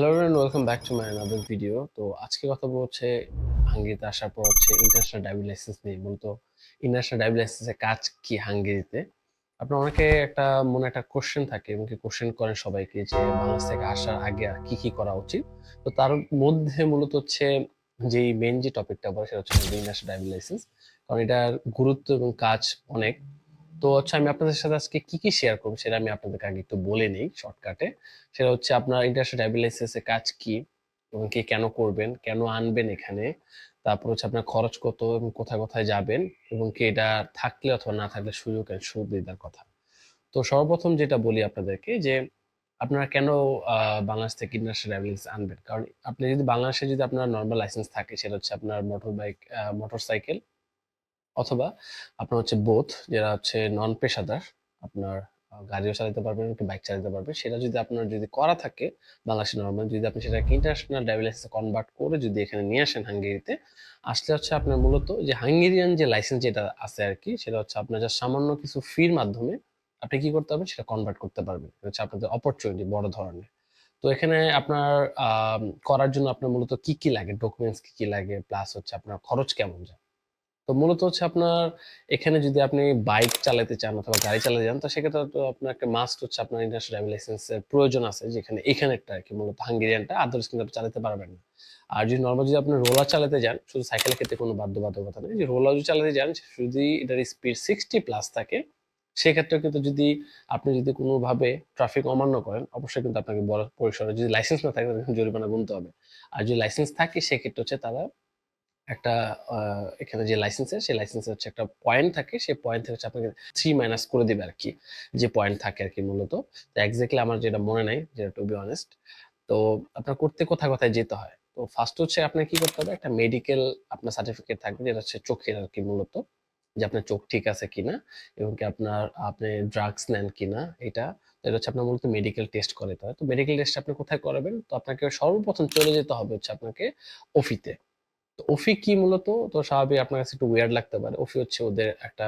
Hello and welcome back to my another video তো আজকে কথা বলব হচ্ছে হাঙ্গেরিতে আসার পর হচ্ছে ইন্টারন্যাশনাল ড্রাইভিং লাইসেন্স নিয়ে। মূলত ইন্টারন্যাশনাল ড্রাইভিং লাইসেন্সের কাজ কি হাঙ্গেরিতে? আপনার অনেকে একটা মনে একটা কোশ্চেন থাকে এবং কোশ্চেন করেন সবাইকে যে বাংলাদেশ থেকে আসার আগে কি কি করা উচিত। তো তার মধ্যে মূলত হচ্ছে যেই মেন যে টপিকটা বলে সেটা হচ্ছে ইন্টারন্যাশনাল ড্রাইভিং লাইসেন্স কারণ এটার গুরুত্ব এবং কাজ অনেক। তো হচ্ছে আমি আপনাদের সাথে আজকে কি কি শেয়ার করব সেটা আমি আপনাদেরকে আগে একটু বলে নিই শর্টকাটে সেটা হচ্ছে আপনার ইন্টারন্যাশনাল ড্রাইভিং লাইসেন্সের কাজ কি এবং কে কেন করবেন, কেন আনবেন এখানে, তারপর হচ্ছে আপনার খরচ কত এবং কোথায় কোথায় যাবেন এবং কি এটা থাকলে অথবা না থাকলে সুযোগ এন্ড সুবিধার কথা। তো সর্বপ্রথম যেটা বলি আপনাদেরকে যে আপনারা কেন বাংলাদেশ থেকে ইন্টারন্যাশনাল লাইসেন্স আনবেন? কারণ আপনি যদি বাংলাদেশে যদি আপনার নর্মাল লাইসেন্স থাকে, সেটা হচ্ছে আপনার মোটর বাইক মোটর সাইকেল অথবা আপনার হচ্ছে বোথ যেটা হচ্ছে নন পেশাদার আপনার গাড়িও চালাতে পারবেন কি বাইক চালাতে পারবেন, সেটা যদি আপনার যদি করা থাকে, বাংলাদেশে নর্মাল যদি আপনি সেটাকে ইন্টারন্যাশনাল ড্রাইভিং লাইসেন্সে কনভার্ট করে যদি এখানে নিয়ে আসেন হাঙ্গেরিতে, আসলে হচ্ছে আপনার মূলত যে হাঙ্গেরিয়ান যে লাইসেন্স যেটা আছে আর কি, সেটা হচ্ছে আপনার যা সামান্য কিছু ফির মাধ্যমে আপনি কি করতে পারবেন, সেটা কনভার্ট করতে পারবেন। হচ্ছে আপনাদের অপরচুনিটি বড় ধরনের। তো এখানে আপনার করার জন্য আপনার মূলত কি কি লাগে ডকুমেন্টস কি কি লাগে প্লাস হচ্ছে আপনার খরচ কেমন যায়? তো মূলত হচ্ছে আপনার এখানে যদি আপনি বাইক চালাতে চান অথবা গাড়ি চালাতে যান, তো সেক্ষেত্রে তো আপনার একটা মাস্ট হচ্ছে আপনার ইন্টারন্যাশনাল ড্রাইভিং লাইসেন্সের প্রয়োজন আছে, যেখানে এখানে একটা আর কি, মূলত হাঙ্গেরিয়ানটা আদার্স কিন্তু আপনি চালাতে পারবেন না। আর যদি নর্মাল যদি আপনি রোলার চালাতে যান, শুধু সাইকেলের ক্ষেত্রে কোনো বাধ্যবাধকতা নেই যে রোলার যদি চালাতে যান যদি এটার স্পিড সিক্সটি প্লাস থাকে সেক্ষেত্রে কিন্তু যদি আপনি যদি কোনোভাবে ট্রাফিক অমান্য করেন, অবশ্যই কিন্তু আপনাকে বড় পরিসরে যদি লাইসেন্স না থাকে জরিমানা গুনতে হবে। আর যদি লাইসেন্স থাকে, সেক্ষেত্রে হচ্ছে তারা একটা এখানে যে লাইসেন্সের সেই লাইসেন্সের হচ্ছে একটা পয়েন্ট থাকে। সেই পয়েন্ট থেকে হচ্ছে আপনাকে থ্রি মাইনাস করে দিবে আর কি, যে পয়েন্ট থাকে আর কি মূলত। তো এক্স্যাক্টলি আমার যেটা মনে নাই, যেটা টু বি অনেস্ট তো আপনার করতে কোথায় কোথায় যেতে হয়? তো ফার্স্ট হচ্ছে আপনার কি করতে হবে? একটা মেডিকেল আপনার সার্টিফিকেট থাকবে, যেটা হচ্ছে চোখের আর কি মূলত, যে আপনার চোখ ঠিক আছে কিনা, এবং কি আপনার, আপনি ড্রাগস নেন কিনা, এটা। এটা হচ্ছে আপনার মূলত মেডিকেল টেস্ট করে। তো মেডিকেল টেস্ট আপনি কোথায় করাবেন? তো আপনাকে সর্বপ্রথম চলে যেতে হবে হচ্ছে আপনাকে অফিতে তো অফি কি মূলত? তো স্বাভাবিক আপনার কাছে একটু ওয়ার্ড লাগতে পারে। অফি হচ্ছে ওদের একটা,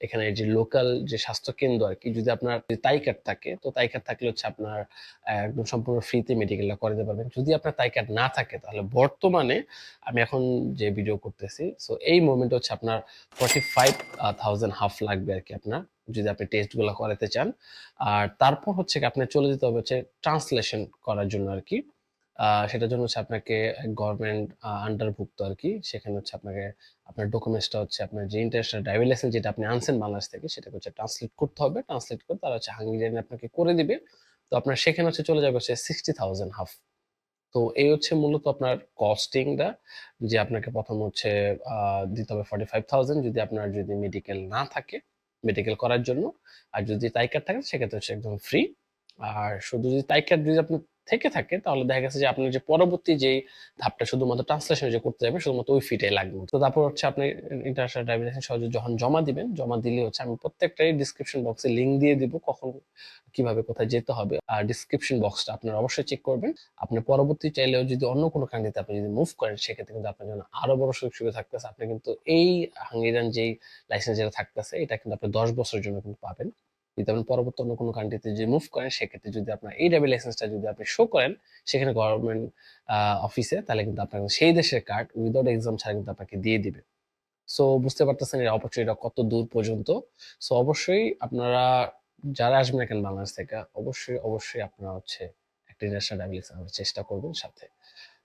এখানে যে লোকাল যে স্বাস্থ্য কেন্দ্র আর কি যদি আপনার তাই কার্ড থাকে, তো তাই কার্ড থাকলে হচ্ছে আপনার একদম সম্পূর্ণ ফ্রিতে মেডিকেলটা করে দিতে পারবেন। যদি আপনার তাই কার্ড না থাকে, তাহলে বর্তমানে আমি এখন যে ভিডিও করতেছি সো এই মোমেন্ট হচ্ছে আপনার ফর্টি ফাইভ থাউজেন্ড হাফ লাগবে আর কি আপনার, যদি আপনি টেস্টগুলো করাতে চান। আর তারপর হচ্ছে কি, আপনার চলে যেতে হবে হচ্ছে ট্রান্সলেশন করার জন্য আর কি সেটার জন্য হচ্ছে আপনাকে গভর্নমেন্ট আন্ডারভুক্ত আর কি সেখানে হচ্ছে আপনাকে, আপনার ডকুমেন্টসটা হচ্ছে আপনার যে ইন্টারন্যাশনাল ড্রাইভিং লাইসেন্স যেটা আপনি আনছেন বাংলাদেশ থেকে, সেটাকে হচ্ছে ট্রান্সলেট করতে হবে। ট্রান্সলেট করে তারা হচ্ছে হাঙ্গেরিয়ান আপনাকে করে দিবে। তো আপনার সেখানে হচ্ছে চলে যাবে হচ্ছে সিক্সটি থাউজেন্ড হাফ তো এই হচ্ছে মূলত আপনার কস্টিংটা যে আপনাকে প্রথম হচ্ছে দিতে হবে ফর্টি ফাইভ থাউজেন্ড যদি আপনার যদি মেডিকেল না থাকে মেডিকেল করার জন্য। আর যদি তাই কার্ড থাকে, সেক্ষেত্রে হচ্ছে একদম ফ্রি আর শুধু যদি তাই কার্ড যদি আপনি থেকে থাকে, তাহলে দেখা গেছে যে আপনার যে পরবর্তী যে ধাপটা শুধুমাত্র ট্রান্সলেশন যে করতে যাবে শুধুমাত্র ওই ফিটাই লাগবে। তো তারপর হচ্ছে আপনি ইন্টারন্যাশনাল ড্রাইভিং লাইসেন্স সহজে যখন জমা দিবেন, জমা দিলে হচ্ছে আমি প্রত্যেকটাই ডিসক্রিপশন বক্সে লিঙ্ক দিয়ে দিব কখন কীভাবে কোথায় যেতে হবে। আর ডিসক্রিপশন বক্সটা আপনারা অবশ্যই চেক করবেন। আপনি পরবর্তী চাইলেও যদি অন্য কোনো কান্ট্রিতে আপনি যদি মুভ করেন, সেক্ষেত্রে কিন্তু আপনার জন্য আরও বড় সুযোগ সুবিধা থাকতেছে। আপনি কিন্তু এই হাঙ্গেরিয়ান যেই লাইসেন্স যেটা থাকতেছে, এটা কিন্তু আপনি দশ বছরের জন্য কিন্তু পাবেন। যদি আপনি পরবর্তী অন্য কোনো কান্ট্রিতে যে মুভ করেন, সেক্ষেত্রে যদি আপনার এই ড্রাইভিং লাইসেন্সটা যদি আপনি শো করেন, সেখানে গভর্নমেন্ট অফিসে তাহলে কিন্তু আপনার সেই দেশের কার্ড উইদাউট এক্সাম ছাড়া কিন্তু আপনাকে দিয়ে দিবে। সো বুঝতে পারতেছেন এর অপরচুনিটিটা কত দূর পর্যন্ত? সো অবশ্যই আপনারা যারা আসবেন এখানে বাংলাদেশ থেকে, অবশ্যই অবশ্যই আপনারা হচ্ছে একটা ইন্টারন্যাশনাল ড্রাইভিং লাইসেন্স চেষ্টা করবেন সাথে।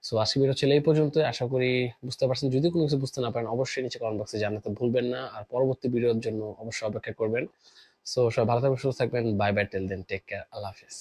সো আজকে ভিডিও ছিল এই পর্যন্ত আশা করি বুঝতে পারছেন। যদি কোনো কিছু বুঝতে না পারেন, অবশ্যই নিচে কমেন্ট বক্সে জানাতে ভুলবেন না। আর পরবর্তী ভিডিওর জন্য অবশ্যই অপেক্ষা করবেন। সো সবাই ভালো থাকবেন সুস্থ থাকবেন bye bye tell then take care আল্লাহ হাফিজ।